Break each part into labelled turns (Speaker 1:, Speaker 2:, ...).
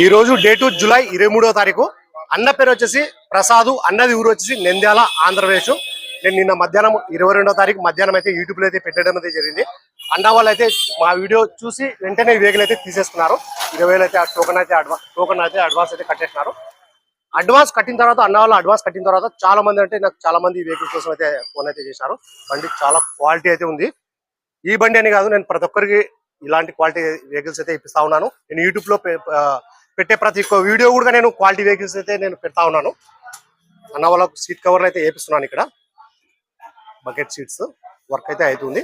Speaker 1: ఈ రోజు date July ఇరవై మూడో తారీఖు. అన్న పేరు వచ్చేసి ప్రసాద్ అన్నది ఊరు వచ్చేసి నంద్యాల ఆంధ్రప్రదేశ్. నేను నిన్న మధ్యాహ్నం ఇరవై రెండో తారీఖు మధ్యాహ్నం అయితే యూట్యూబ్లో అయితే పెట్టడం అయితే జరిగింది. అన్న వాళ్ళు అయితే మా వీడియో చూసి వెంటనే వెహికల్ అయితే తీసేసుకున్నారు. ఇరవై వేలు అయితే టోకన్ అయితే అడ్వాన్స్ టోకన్ అయితే అడ్వాన్స్ అయితే కట్టేసినారు. అడ్వాన్స్ కట్టిన తర్వాత అన్న వాళ్ళు అడ్వాన్స్ కట్టిన తర్వాత చాలా మంది అంటే నాకు చాలా మంది వెహికల్ కోసం అయితే ఫోన్ అయితే చేశారు. బండి చాలా క్వాలిటీ అయితే ఉంది. ఈ బండి అని కాదు నేను ప్రతి ఒక్కరికి ఇలాంటి క్వాలిటీ వెహికల్స్ అయితే ఇప్పిస్తా ఉన్నాను. నేను యూట్యూబ్లో పెట్టే ప్రతి ఒక్క వీడియో కూడా నేను క్వాలిటీ వెహికల్స్ అయితే నేను పెడతా ఉన్నాను. అన్న వాళ్ళకు సీట్ కవర్లు అయితే వేపిస్తున్నాను ఇక్కడ. బకెట్ సీట్స్ వర్క్ అయితే అవుతుంది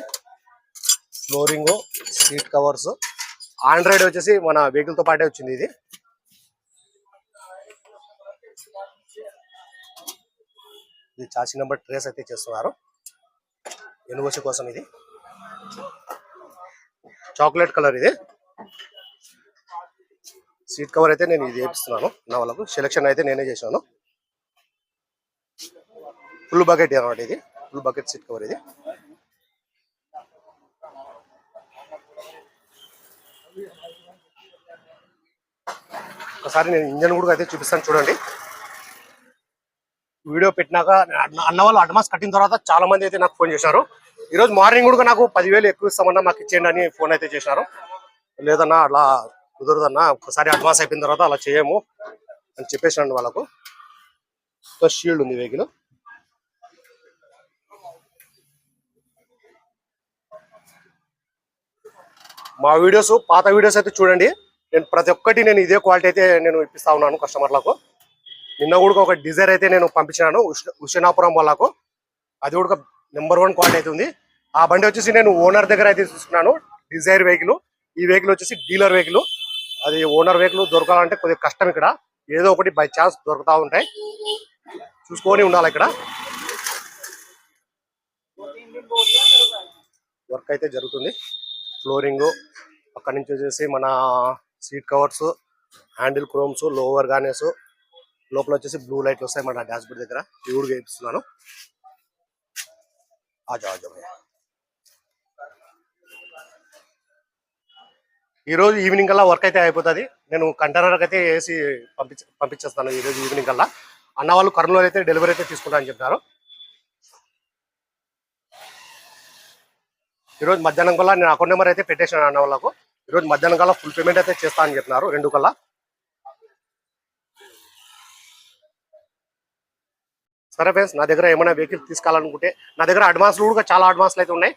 Speaker 1: ఫ్లోరింగ్ సీట్ కవర్స్ ఆండ్రాయిడ్ వచ్చేసి మన వెహికల్తో పాటే వచ్చింది ఇది. ఇది చార్జింగ్ నెంబర్ ట్రేస్ అయితే చేస్తున్నారు. ఎనుగోసి కోసం ఇది. చాక్లెట్ కలర్ ఇది. సీట్ కవర్ అయితే నేను ఇది వేపిస్తున్నాను నా వాళ్ళకు సెలెక్షన్ అయితే నేనే చేశాను. ఫుల్ బకెట్ అనమాట ఇది. ఫుల్ బకెట్ సీట్ కవర్ ఇది. ఒకసారి నేను ఇంజన్ కూడా అయితే చూపిస్తాను చూడండి. వీడియో పెట్టినాక అన్న అన్న వాళ్ళు అడ్వాన్స్ కట్టిన తర్వాత చాలా మంది అయితే నాకు ఫోన్ చేశారు. ఈ రోజు మార్నింగ్ కూడా నాకు పదివేలు ఎక్కువ ఇస్తామన్నా మాకు ఇచ్చేయండి అని ఫోన్ అయితే చేశారు లేదన్నా అలా కుదరదన్నా ఒకసారి అడ్వాన్స్ అయిపోయిన తర్వాత అలా చేయము అని చెప్పేసినాను వాళ్ళకు. సో షీల్డ్ ఉంది వెహికల్. మా వీడియోస్ పాత వీడియోస్ అయితే చూడండి. నేను ప్రతి ఒక్కటి నేను ఇదే క్వాలిటీ అయితే నేను ఇప్పిస్తా ఉన్నాను కస్టమర్లకు నిన్న కూడా ఒక డిజైర్ అయితే నేను పంపించినాను ఉష్- ఉషనాపురం వాళ్ళకు. అది కూడా నెంబర్ వన్ క్వాలిటీ అయితే ఉంది. ఆ బండి వచ్చేసి నేను ఓనర్ దగ్గర అయితే తీసుకున్నాను. Dzire vehicle. ఈ వెహికల్ వచ్చేసి డీలర్ వెహికల్. అది ఓనర్ వెహికల్ దొరకాలంటే కొద్దిగా కష్టం ఇక్కడ. ఏదో ఒకటి బై ఛాన్స్ దొరుకుతా ఉంటాయి. చూసుకొని ఉండాలి ఇక్కడ. వర్క్ అయితే జరుగుతుంది. ఫ్లోరింగ్ అక్కడి నుంచి వచ్చేసి మన seat covers handle chromes lower గానేస్ లోపల వచ్చేసి బ్లూ లైట్లు వస్తాయి మన డాష్ బోర్డ్ దగ్గర. ఇవి కూడా వేపిస్తున్నాను. ఆజా ఆజా భయ్యా. ఈ ఈవినింగ్ కల్లా వర్క్ అయితే అయిపోతుంది. నేను కంటైనర్ అయితే వేసి పంపించ పంపించేస్తాను ఈరోజు ఈవినింగ్ కల్లా. అన్న వాళ్ళు కర్నూలు అయితే డెలివరీ అయితే తీసుకుంటా అని చెప్పారు ఈరోజు మధ్యాహ్నం కల్లా నేను అకౌంట్ నెంబర్ అయితే పెట్టేసాను అన్న వాళ్ళకు. ఈ రోజు మధ్యాహ్నం కల్లా ఫుల్ పేమెంట్ అయితే చేస్తా అని చెప్పినారు రెండు కల్లా. సరే ఫ్రెండ్స్ నా దగ్గర ఏమైనా వెహికల్ తీసుకోవాలనుకుంటే నా దగ్గర అడ్వాన్స్లు కూడా చాలా అడ్వాన్స్లు అయితే ఉన్నాయి.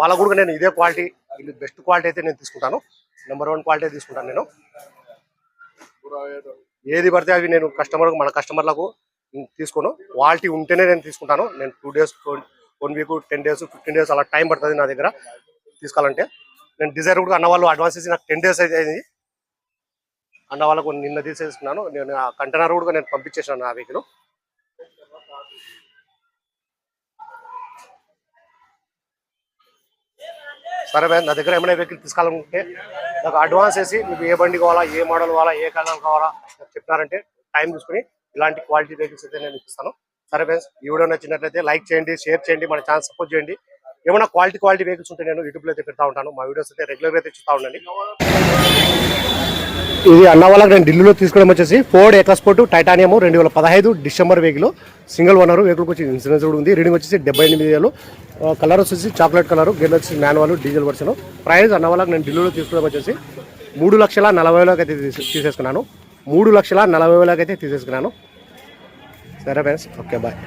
Speaker 1: వాళ్ళకు కూడా నేను ఇదే క్వాలిటీ ఇది బెస్ట్ క్వాలిటీ అయితే నేను తీసుకుంటాను. నెంబర్ వన్ క్వాలిటీ తీసుకుంటాను నేను. ఏది పడితే అవి నేను కస్టమర్ మన కస్టమర్లకు తీసుకోను. క్వాలిటీ ఉంటేనే నేను తీసుకుంటాను. నేను two days one week ten days fifteen days అలా టైం పడుతుంది నా దగ్గర తీసుకోవాలంటే. నేను డిజైర్ కూడా అన్న వాళ్ళు అడ్వాన్స్ ఇచ్చి నాకు టెన్ డేస్ అయితే అయింది. అన్న వాళ్ళకు నిన్న తీసేసుకున్నాను. నేను ఆ కంటైనర్ కూడా నేను పంపించేసాను నా వెహికల్ సరే భయ్య, నా దగ్గర ఏమైనా వెహికల్ తీసుకోవాలనుకుంటే నాకు అడ్వాన్స్ వేసి మీకు ఏ బండి కావాలా ఏ మోడల్ కావాలా ఏ కలర్ కావాలా నాకు చెప్పినారంటే టైం చూసుకుని ఇలాంటి క్వాలిటీ వెహికల్స్ అయితే నేను ఇస్తాను సరే ఫ్రెండ్స్ ఈ వీడియో నచ్చినట్లయితే లైక్ చేయండి షేర్ చేయండి మన ఛానల్ సపోర్ట్ చేయండి. ఏమైనా క్వాలిటీ క్వాలిటీ వెహికల్స్ ఉంటే నేను యూట్యూబ్లో అయితే పెడతా ఉంటాను. మా వీడియోస్ అయితే రెగ్యులర్ అయితే చూస్తూ ఉండండి. ఇది అన్న వాళ్ళకి నేను ఢిల్లీలో తీసుకోవడం వచ్చేసి ఫోర్డ్ ఎక్స్పోర్ట్ టైటానియం రెండు వేల పదహైదు డిసెంబర్ వెహికల్ సింగిల్ ఓనర్ వెహికల్కి వచ్చి ఇన్సూరెన్స్ కూడా ఉంది. రీడింగ్ వచ్చేసి డెబ్బై ఎనిమిది వేలు. కలర్ వచ్చేసి చాక్లెట్ కలర్ గేర్ వచ్చేసి మాన్యువల్ డీజిల్ వర్షన్. ప్రైస్ అన్న వాళ్ళకి నేను ఢిల్లీలో తీసుకోవడం వచ్చేసి మూడు లక్షల నలభై వేలకు అయితే తీసేసుకున్నాను. మూడు లక్షల నలభై వేలకు అయితే తీసేసుకున్నాను. సరే ఫ్రెండ్స్ ఓకే బాయ్.